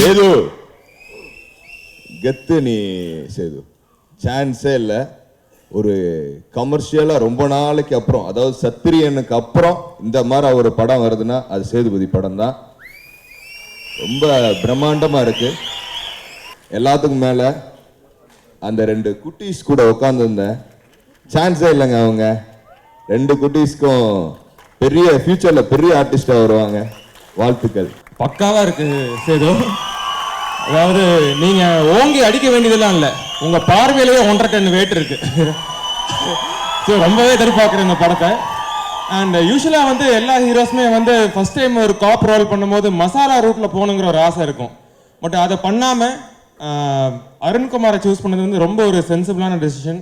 சேது. கெத்து நீ சேது. சான்ஸே இல்லை. ஒரு கமர்ஷியலாக ரொம்ப நாளைக்கு அப்புறம் அதாவது சத்திரியனுக்கு அப்புறம் இந்த மாதிரி ஒரு படம் வருதுன்னா அது சேதுபதி படம் தான். ரொம்ப பிரம்மாண்டமாக இருக்கு. எல்லாத்துக்கும் மேலே அந்த ரெண்டு குட்டீஸ் கூட உட்காந்துருந்தேன் சான்ஸே இல்லைங்க அவங்க. ரெண்டு குட்டீஸ்க்கும் பெரிய ஃபியூச்சரில் பெரிய ஆர்டிஸ்டாக வருவாங்க. வாழ்த்துக்கள். பக்காவாக இருக்குது சேது. அதாவது நீங்க ஓங்கி அடிக்க வேண்டியதெல்லாம் இல்ல. உங்க பார்வையிலேயே ஒன்றரை டன் வெயிட் இருக்கு. ஸோ ரொம்பவே எதிர்பார்க்குறேன் இந்த படத்தை. அண்ட் யூஸ்வலாக வந்து எல்லா ஹீரோஸுமே வந்து ஃபர்ஸ்ட் டைம் ஒரு காப் ரோல் பண்ணும்போது மசாலா ரூட்ல போகணுங்கிற ஒரு ஆசை இருக்கும். பட் அதை பண்ணாம அருண்குமாரை சூஸ் பண்ணது வந்து ரொம்ப ஒரு சென்சிபிளான டெசிஷன்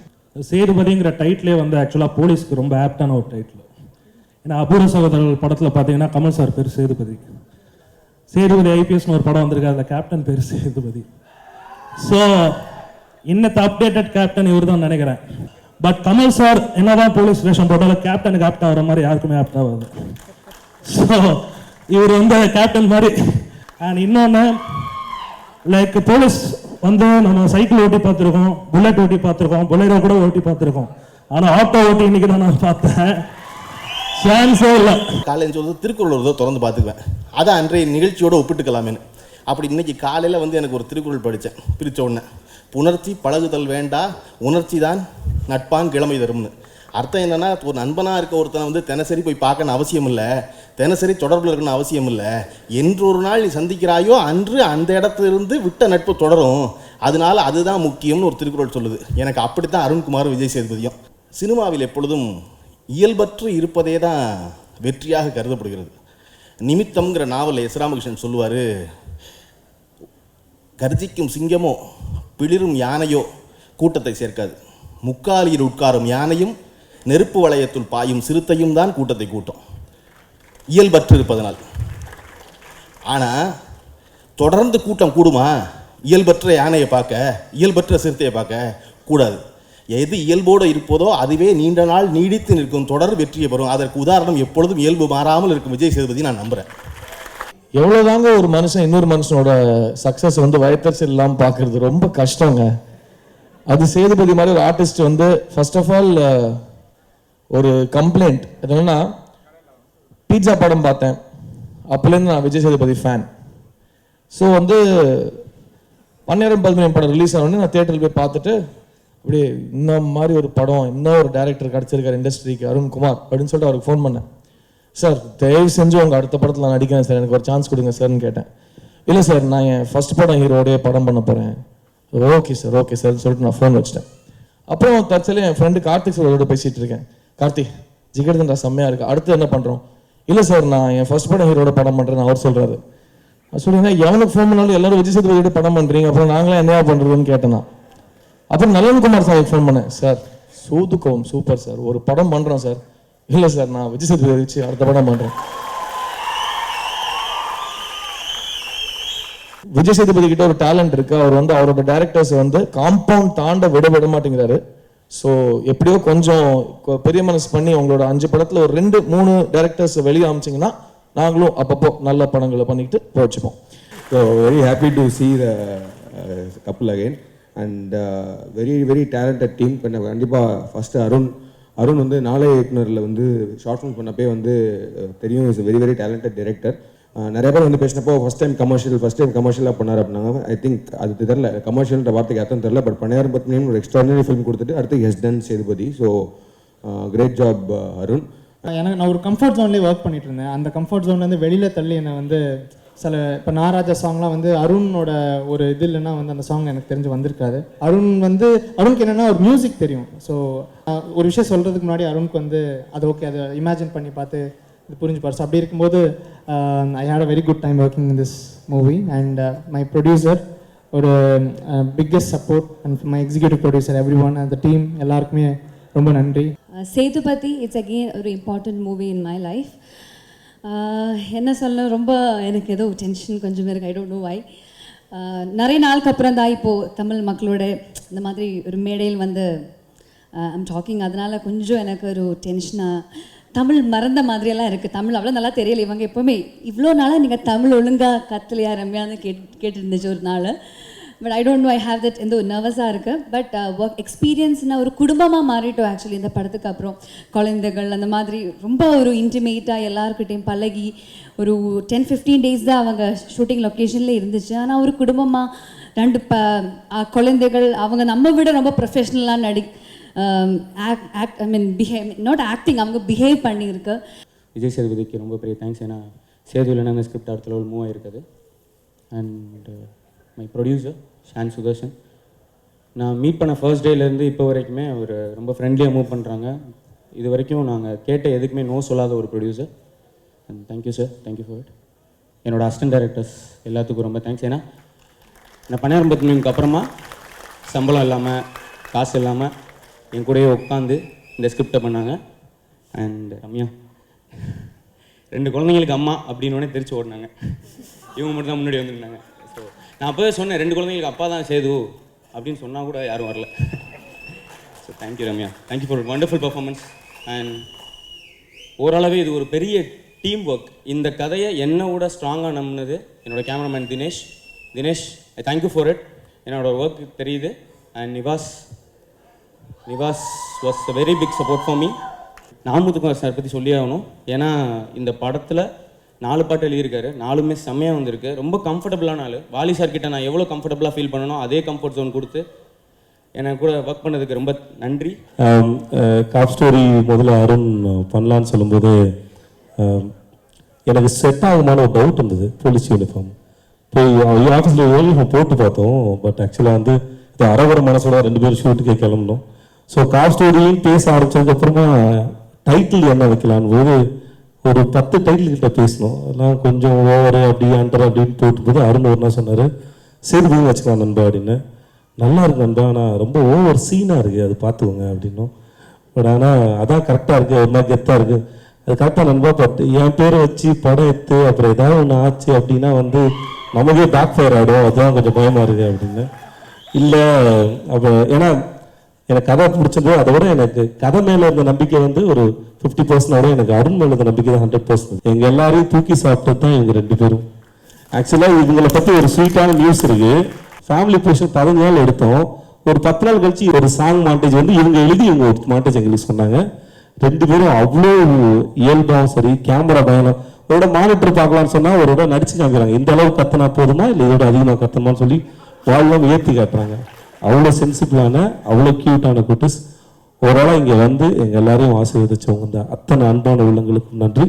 சேதுபதிங்கிற டைட்டிலே வந்து ஆக்சுவலாக போலீஸ்க்கு ரொம்ப ஆப்டான ஒரு டைட்டில் ஏன்னா அபூர்வ சகோதரர்கள் படத்தில் பார்த்தீங்கன்னா கமல் சார் பேர் சேதுபதி. சேதுபதி ஐபிஎஸ்னு ஒரு படம் வந்திருக்கு அதில் கேப்டன் பேர் சேதுபதி. ஸோ இன்னத்த அப்டேட்டட் கேப்டன் இவர் தான் நினைக்கிறேன். பட் கமல் சார் என்னதான் போலீஸ் ஸ்டேஷன் போட்டாலும் கேப்டனுக்கு ஆப்ட் ஆகிற மாதிரி யாருக்குமே ஆப்ட் ஆகாது. ஸோ இவர் வந்து கேப்டன் மாதிரி. அண்ட் இன்னொன்று லைக் போலீஸ் வந்து நம்ம சைக்கிள் ஓட்டி பார்த்துருக்கோம் புல்லட் ஓட்டி பார்த்துருக்கோம் புல்லரோ கூட ஓட்டி பார்த்துருக்கோம். ஆனால் ஆட்டோ ஓட்டி இன்னைக்கு தான் நான் பார்த்தேன் சான்ஸே இல்லை. காலேஜ் சொல்றது திருக்குறள் ஒரு திறந்து பார்த்துக்குவேன். அதை அன்றைய நிகழ்ச்சியோட ஒப்பிட்டுக்கலாமேன்னு. அப்படி இன்றைக்கி காலையில் வந்து எனக்கு ஒரு திருக்குறள் படித்தேன் பிரித்த உடனே. புணர்ச்சி பழகுதல் வேண்டா உணர்ச்சி தான் நட்பான் கிழமை தரும்னு. அர்த்தம் என்னென்னா ஒரு நண்பனாக இருக்க ஒருத்தனை வந்து தினசரி போய் பார்க்கணும் அவசியம் இல்லை. தினசரி தொடர்பில் இருக்கணும் அவசியம் இல்லை. என்று ஒரு நாள் நீ சந்திக்கிறாயோ அன்று அந்த இடத்துலேருந்து விட்ட நட்பு தொடரும். அதனால அதுதான் முக்கியம்னு ஒரு திருக்குறள் சொல்லுது. எனக்கு அப்படித்தான் அருண்குமார் விஜய் சேதுபதியும். சினிமாவில் எப்பொழுதும் இயல்பற்று இருப்பதே தான் வெற்றியாக கருதப்படுகிறது. நிமித்தம்ங்கிற நாவலில் எஸ் ராமகிருஷ்ணன் சொல்லுவார் கர்ஜிக்கும் சிங்கமோ பிளிரும் யானையோ கூட்டத்தை சேர்க்காது. முக்காலியில் உட்காரும் யானையும் நெருப்பு வளையத்துள் பாயும் சிறுத்தையும் தான் கூட்டத்தை கூட்டும். இயல்பற்று இருப்பதனால். ஆனால் தொடர்ந்து கூட்டம் கூடுமா? இயல்பற்ற யானையை பார்க்க இயல்பற்ற சிறுத்தையை பார்க்க கூடாது. எது இயல்போடு இருப்பதோ அதுவே நீண்ட நாள் நீடித்து நிற்கும் தொடர் வெற்றியை பெறும். அதற்கு உதாரணம் எப்பொழுதும் இயல்பு மாறாமல் இருக்கும் விஜய் சேதுபதி நான் நம்புகிறேன் எவ்வளோதாங்க ஒரு மனுஷன் இன்னொரு மனுஷனோட சக்ஸஸ் வந்து வயத்தறிச்சல் இல்லாமல் பார்க்கறது ரொம்ப கஷ்டங்க. அது சேதுபதி மாதிரி ஒரு ஆர்டிஸ்ட் வந்து ஃபர்ஸ்ட் ஆஃப் ஆல் ஒரு கம்ப்ளைண்ட் என்னென்னா பீட்சா படம் பார்த்தேன். அப்போலேருந்து நான் விஜய் சேதுபதி ஃபேன் ஸோ வந்து பன்னேரம் பதினேழு படம் ரிலீஸ் ஆனோடனே நான் தேட்டரில் போய் பார்த்துட்டு இப்படி இந்த மாதிரி ஒரு படம் இன்னும் ஒரு டேரக்டர் கிடச்சிருக்காரு இண்டஸ்ட்ரிக்கு அருண்குமார் அப்படின்னு சொல்லிட்டு அவருக்கு ஃபோன் பண்ணேன். சார் தயவு செஞ்சு உங்கள் அடுத்த படத்தில் நான் நடிக்கிறேன் சார் எனக்கு ஒரு சான்ஸ் கொடுங்க சார்னு கேட்டேன். இல்லை சார் நான் என் ஃபர்ஸ்ட் படம் ஹீரோடே படம் பண்ண போகிறேன் ஓகே சார் ஓகே சார் சொல்லிட்டு நான் ஃபோன் வச்சிட்டேன். அப்புறம் தற்செயல என் ஃப்ரெண்டு கார்த்திக் சாரோட பேசிகிட்டு இருக்கேன். கார்த்திக் ஜிகர்தண்டா செம்மையாக இருக்குது அடுத்து என்ன பண்ணுறோம் இல்லை சார் நான் என் ஃபஸ்ட் படம் ஹீரோட படம் பண்ணுறேன்னு அவர் சொல்கிறாரு சொல்லுங்க எவனுக்கு ஃபோன் பண்ணாலும் எல்லாரும் விஜய் சேதுபதியோட படம் பண்ணுறீங்க அப்புறம் நாங்களே என்னையா பண்ணுறதுன்னு கேட்டேன் நான். அப்புறம் நலன்குமார் சார் ஃபோன் பண்ணேன். சார் சூதுக்கோம் சூப்பர் சார். ஒரு படம் பண்ணுறோம் சார். இல்லை சார் நான் விஜய் சேதுபதி வச்சு அடுத்த படம் பண்ணுறேன் விஜய் சேதுபதி கிட்ட ஒரு டேலண்ட் இருக்கு. அவர் வந்து அவரோட டேரக்டர்ஸ் வந்து காம்பவுண்ட் தாண்ட விட விட மாட்டேங்கிறாரு. ஸோ எப்படியோ கொஞ்சம் பெரிய மனசு பண்ணி உங்களோட அஞ்சு படத்துல ஒரு ரெண்டு மூணு டேரக்டர்ஸ் வெளியே அமைச்சிங்கன்னா நாங்களும் அப்பப்போ நல்ல படங்களை பண்ணிக்கிட்டு போச்சுப்போம் so very happy to see the uh, again and very very talented team பண்ண கண்டிப்பாக ஃபஸ்ட்டு அருண் அருண் வந்து நாளைய இயக்குனரில் வந்து ஷார்ட் ஃபிலிம் பண்ணப்பே வந்து தெரியும். Is very very talented director நிறைய பேர் வந்து பேசினப்போ first time commercial first time கமர்ஷியலாக பண்ணார் அப்படின்னாங்க. ஐ திங்க் அது தெரில கமர்ஷியல்ன்ற வார்த்தைக்கு அர்த்தம் தெரில பட் பணியாரம் பத்மினின்னு ஒரு எக்ஸ்ட்ராடினரி ஃபிலிம் கொடுத்துட்டு அடுத்து எஸ் ton Sethupathi so great job Arun. எனக்கு நான் ஒரு கம்ஃபர்ட் ஜோன்லேயே ஒர்க் பண்ணிட்டு இருந்தேன். அந்த கம்ஃபர்ட் ஜோன்லேருந்து வெளியில் தள்ளி என்னை வந்து சில இப்போ நாராஜா சாங்லாம் வந்து அருணோட ஒரு இது இல்லைன்னா வந்து அந்த சாங் எனக்கு தெரிஞ்சு வந்திருக்காது. அருண் வந்து அருணுக்கு என்னென்னா ஒரு மியூசிக் தெரியும். ஸோ ஒரு விஷயம் சொல்கிறதுக்கு முன்னாடி அருணுக்கு வந்து அது ஓகே அதை இமேஜின் பண்ணி பார்த்து இது புரிஞ்சு பாரு அப்படி இருக்கும்போது I had a very good time working in this movie and my producer ஒரு biggest support and my executive producer everyone அந்த டீம் எல்லாருக்குமே ரொம்ப நன்றி. சேதுபதி இட்ஸ் அகெயின் ஒரு important movie in my life என்ன சொல்ல ரொம்ப எனக்கு ஏதோ டென்ஷன் கொஞ்சம் இருக்கு. ஐ டோன்ட் நோ வை நிறைய நாளுக்கு அப்புறம் தான் இப்போது தமிழ் மக்களோட இந்த மாதிரி ஒரு மேடையில் வந்து ஐம் டாக்கிங் அதனால் கொஞ்சம் எனக்கு ஒரு டென்ஷனாக தமிழ் மறந்த மாதிரியெல்லாம் இருக்குது தமிழ் அவ்வளோ நல்லா தெரியல இவங்க எப்போவுமே. இவ்வளோ நாளாக நீங்கள் தமிழ் ஒழுங்காக கத்தலையா ரம்யான்னு கேட் கேட்டுருந்துச்சு ஒரு நாள். But I don't know I have that எந்த நர்வஸாக இருக்குது பட் ஒர்க் எக்ஸ்பீரியன்ஸ்னால் ஒரு uh, குடும்பமாக மாறிட்டோம் ஆக்சுவலி இந்த படத்துக்கு அப்புறம். குழந்தைகள் அந்த மாதிரி ரொம்ப ஒரு இன்டிமேட்டாக எல்லாருக்கிட்டையும் பழகி ஒரு டென் ஃபிஃப்டீன் டேஸ் தான் அவங்க ஷூட்டிங் லொக்கேஷனில் இருந்துச்சு. ஆனால் ஒரு குடும்பமாக ரெண்டு ப குழந்தைகள் அவங்க நம்ம விட ரொம்ப ப்ரொஃபஷ்னலாக நடி act act I mean behave not acting அவங்க பிஹேவ் பண்ணியிருக்கு. விஜய் சேதுபதிக்கு ரொம்ப பெரிய தேங்க்ஸ் ஏன்னா சேது இல்லைன்னா அந்த ஸ்கிரிப்ட் அடுத்த level move ஆயிருக்காது and my producer Shan Sudarshan நான் மீட் பண்ண ஃபர்ஸ்ட் டேலேருந்து இப்போ வரைக்குமே அவர் ரொம்ப ஃப்ரெண்ட்லியாக மூவ் பண்ணுறாங்க இது வரைக்கும் நாங்கள் கேட்ட எதுக்குமே நோ சொல்லாத ஒரு producer and thank you sir thank you for it என்னோட அசிஸ்டன்ட் டைரக்டர்ஸ் எல்லாத்துக்கும் ரொம்ப தேங்க்ஸ் ஏன்னா நான் பணியாரம் பத்தினுக்கு அப்புறமா சம்பளம் இல்லாமல் காசு இல்லாமல் என் கூடயே உட்காந்து இந்த ஸ்கிரிப்டை பண்ணாங்க. அண்ட் ரம்யா ரெண்டு குழந்தைங்களுக்கு அம்மா அப்படின்னு தெரிச்சு ஓடினாங்க. இவங்க மட்டும் தான் முன்னாடி வந்துருந்தாங்க. நான் அப்போவே சொன்னேன் ரெண்டு குழந்தைங்களுக்கு அப்பா தான் சேது அப்படின்னு சொன்னால் கூட யாரும் வரல. So thank you Ramya. Thank you for wonderful performance and ஓரளவு இது ஒரு பெரிய டீம் ஒர்க் இந்த கதையை என்னை விட ஸ்ட்ராங்காக நம்பினது என்னோட cameraman Dinesh. Dinesh I thank you for it என்னோட ஒர்க் தெரியுது. And Nivas Nivas was a very big support for me Namuthukumar sir பற்றி சொல்லி ஆகணும். ஏன்னா இந்த படத்தில் நாலு பாட்டு எழுதியிருக்காரு. நாலுமே செம்மையாக வந்திருக்கு. ரொம்ப கம்ஃபர்டபுளான ஆள். வாலி சார் கிட்ட நான் எவ்வளோ கம்ஃபர்டபுளாக ஃபீல் பண்ணணும் அதே கம்ஃபர்ட் ஜோன் கொடுத்து எனக்கு கூட ஒர்க் பண்ணதுக்கு ரொம்ப நன்றி. காப் ஸ்டோரி முதல்ல அருண் பண்ணலான்னு சொல்லும்போது எனக்கு செட் ஆகுமான ஒரு டவுட் இருந்தது போலீஸ் யூனிஃபார்ம் போய் ஆஃபீஸில் யூனிஃபார்ம் போட்டு பார்த்தோம். பட் ஆக்சுவலாக வந்து இது அரவர மனசோட ரெண்டு பேரும் ஷூட்டுக்கே கிளம்பணும் ஸோ காப் ஸ்டோரியும் பேச ஆரம்பிச்சதுக்கப்புறமா டைட்டில் என்ன வைக்கலான்னு போது ஒரு பத்து டைட்டில் கிட்ட பேசணும். அதெல்லாம் கொஞ்சம் ஓவர் அப்படி அண்டர் அப்படின்னு போட்டும்போது அருண் ஒரு நாள் சொன்னார் சேதுபதி வச்சுக்கலாம் நண்பா அப்படின்னு. நல்லா இருக்கு நண்பா ஆனால் ரொம்ப ஓவர் சீனாக இருக்குது அது பார்த்துக்கோங்க அப்படின்னும் பட் ஆனால் அதான் கரெக்டாக இருக்குது ஒரு மாதிரி கெத்தாக இருக்குது அது கரெக்டாக நண்பா பட் என் பேரை வச்சு படம் எடுத்து அப்புறம் ஏதாவது ஒன்று ஆச்சு அப்படின்னா வந்து நமக்கே பேக் ஃபயர் ஆகிடும் அதுதான் கொஞ்சம் பயமாக இருக்குது அப்படின்னு. இல்லை அப்போ ஏன்னா எனக்கு கதை பிடிச்சது அதை விட எனக்கு கதை மேலே இருந்த நம்பிக்கை வந்து ஒரு ஃபிஃப்டி பர்சன்டோட எனக்கு அருண் மேலே இருந்த நம்பிக்கை தான் ஹண்ட்ரட் பர்சன்ட் எங்கள் எல்லாரையும் தூக்கி சாப்பிட்டது தான் இவங்க ரெண்டு பேரும். ஆக்சுவலாக இவங்களை பற்றி ஒரு ஸ்வீட்டான நியூஸ் இருக்கு. ஃபேமிலி போர்ஷன் பதினஞ்சு நாள் எடுத்தோம். ஒரு பத்து நாள் கழிச்சு ஒரு சாங் மாண்டேஜ் வந்து இவங்க எழுதி இவங்க ஒரு மாண்டேஜ் எங்களுக்கு சொன்னாங்க ரெண்டு பேரும் அவ்வளோ இயல்பாகவும் சரி கேமரா பயணம். ஒரு மானிட்டர் பார்க்கலாம்னு சொன்னா ஒரு இடம் நடிச்சு காமிக்கிறாங்க. இந்த அளவு கத்தனா போதுமா? இல்லை இதோட அதிகமாக கத்தணுமான்னு சொல்லி வாழ்லாம் ஏற்றி காட்டுறாங்க. அவ்வளோ சென்சிபிளான அவ்வளோ க்யூட்டான குட்டிஸ். ஓரளவு இங்கே வந்து எங்கள் எல்லாரையும் ஆசீர்வதிச்சவங்க தான். அத்தனை அன்பான உள்ளங்களுக்கும் நன்றி.